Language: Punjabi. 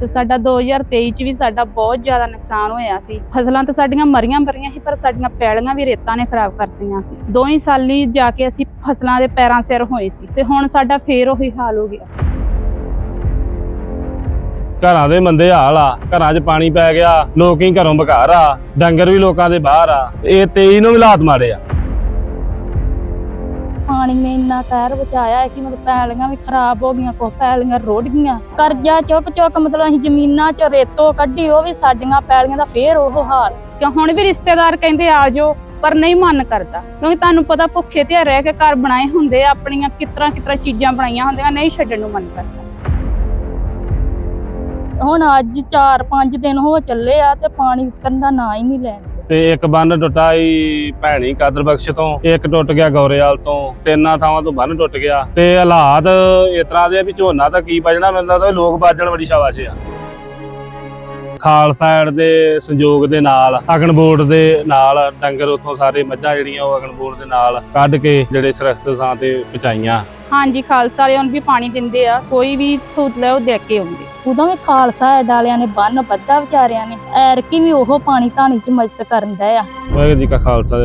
ਤੇ ਸਾਡਾ 2023 ਚ ਵੀ ਸਾਡਾ ਬਹੁਤ ਜ਼ਿਆਦਾ ਨੁਕਸਾਨ ਹੋਇਆ ਸੀ। ਫਸਲਾਂ ਤਾਂ ਸਾਡੀਆਂ ਮਰੀਆਂ ਮਰੀਆਂ ਸੀ, ਪਰ ਸਾਡੀਆਂ ਪੈਲੀਆਂ ਵੀ ਰੇਤਾਂ ਨੇ ਖਰਾਬ ਕਰਤੀਆਂ ਸੀ। ਦੋਹੀਂ ਸਾਲੀ ਜਾ ਕੇ ਅਸੀਂ ਫਸਲਾਂ ਦੇ ਪੈਰਾਂ ਸਿਰ ਹੋਏ ਸੀ ਤੇ ਹੁਣ ਸਾਡਾ ਫੇਰ ਉਹੀ ਹਾਲ ਹੋ ਗਿਆ। ਘਰਾਂ ਦੇ ਮੰਦੇ ਹਾਲ ਆ, ਘਰਾਂ 'ਚ ਪਾਣੀ ਪੈ ਗਿਆ, ਲੋਕੀ ਘਰੋਂ ਬਘਾਰ ਆ, ਡੰਗਰ ਵੀ ਲੋਕਾਂ ਦੇ ਬਾਹਰ ਆ। ਇਹ 23 ਨੂੰ ਵੀ ਹਾਲਾਤ ਮਾੜੇ ਆ। ਪਾਣੀ ਨੇ ਇੰਨਾ ਕਹਿਰ ਬਚਾਇਆ ਹੈ ਕਿ ਮਤਲਬ ਪੈਲੀਆਂ ਵੀ ਖਰਾਬ ਹੋ ਗਈਆਂ ਕੋ ਪੈਲੀਆਂ ਰੁੜ ਗਈਆਂ। ਕਰਜ਼ਾ ਚੁੱਕ ਚੁੱਕ ਮਤਲਬ ਅਸੀਂ ਜ਼ਮੀਨਾਂ ਚ ਰੇਤੋ ਕੱਢੀ, ਉਹ ਵੀ ਸਾਡੀਆਂ ਪੈਲੀਆਂ ਦਾ ਫੇਰ ਉਹ ਹਾਲ। ਕਿ ਹੁਣ ਵੀ ਰਿਸ਼ਤੇਦਾਰ ਕਹਿੰਦੇ ਆ ਜਾਓ, ਪਰ ਨਹੀਂ ਮਨ ਕਰਦਾ। ਕਿਉਂਕਿ ਤੁਹਾਨੂੰ ਪਤਾ ਭੁੱਖੇ ਤੇ ਰਹਿ ਕੇ ਘਰ ਬਣਾਏ ਹੁੰਦੇ ਆ, ਆਪਣੀਆਂ ਕਿਤਰਾ ਕਿਤਰਾ ਚੀਜ਼ਾਂ ਬਣਾਈਆਂ ਹੁੰਦੀਆਂ, ਨਹੀਂ ਛੱਡਣ ਨੂੰ ਮਨ ਕਰਦਾ। ਹੁਣ ਅੱਜ 4-5 ਦਿਨ ਹੋ ਚੱਲੇ ਆ ਤੇ ਪਾਣੀ ਉਤਰਨ ਦਾ ਨਾਂ ਹੀ ਨਹੀਂ ਲੈਂਦੇ ਤੇ ਇੱਕ ਬੰਨ ਟੁੱਟਾ ਈ ਭੈਣੀ ਕਾਦਰ ਬਖਸ਼ ਤੋਂ, ਇੱਕ ਟੁੱਟ ਗਿਆ ਗੌਰੇਵਾਲ ਤੋਂ, ਤਿੰਨਾਂ ਥਾਵਾਂ ਤੋਂ ਬੰਨ ਟੁੱਟ ਗਿਆ। ਤੇ ਹਾਲਾਤ ਇਸ ਤਰ੍ਹਾਂ ਦੇ ਆ ਵੀ ਝੋਨਾ ਤਾਂ ਕੀ ਬਜਣਾ ਮੈਨੂੰ ਤਾਂ ਲੋਕ ਬਾਜਣ ਬੜੀ ਸ਼ਾਬਾਸ਼ ਆ। ਖਾਲਸਾ ਐਡ ਦੇ ਸੰਯੋਗ ਦੇ ਨਾਲ ਅਗਨਬੋਰਡ ਦੇ ਨਾਲ ਡੰਗਰ ਉੱਥੋਂ ਸਾਰੇ ਮੱਝਾਂ ਜਿਹੜੀਆਂ ਉਹ ਅਗਨਬੋਰਡ ਦੇ ਨਾਲ ਕੱਢ ਕੇ ਜਿਹੜੇ ਸੁਰੱਖਿਅਤ ਥਾਂ ਤੇ ਪਹੁੰਚਾਈਆਂ। ਹਾਂਜੀ ਖਾਲਸਾ ਵਾਲਿਆਂ ਨੂੰ ਵੀ ਪਾਣੀ ਦਿੰਦੇ ਆ ਕੋਈ ਵੀ ਸਹੂਲਤ ਲੈ ਉਹ ਦੇ ਕੇ ਆਉਂਦੇ। ਉਦੋਂ ਵੀ ਖਾਲਸਾ ਐਡ ਵਾਲਿਆਂ ਨੇ ਬੰਨ ਬੱਧਾ ਵਿਚਾਰਿਆਂ ਨੇ ਐਰਕੀ ਵੀ ਉਹ ਪਾਣੀ ਧਾਣੀ ਚ ਮਦਦ ਕਰਨ ਦਾ ਆ। ਵਾਹਿਗੁਰੂ ਜੀ ਕਾ ਖਾਲਸਾ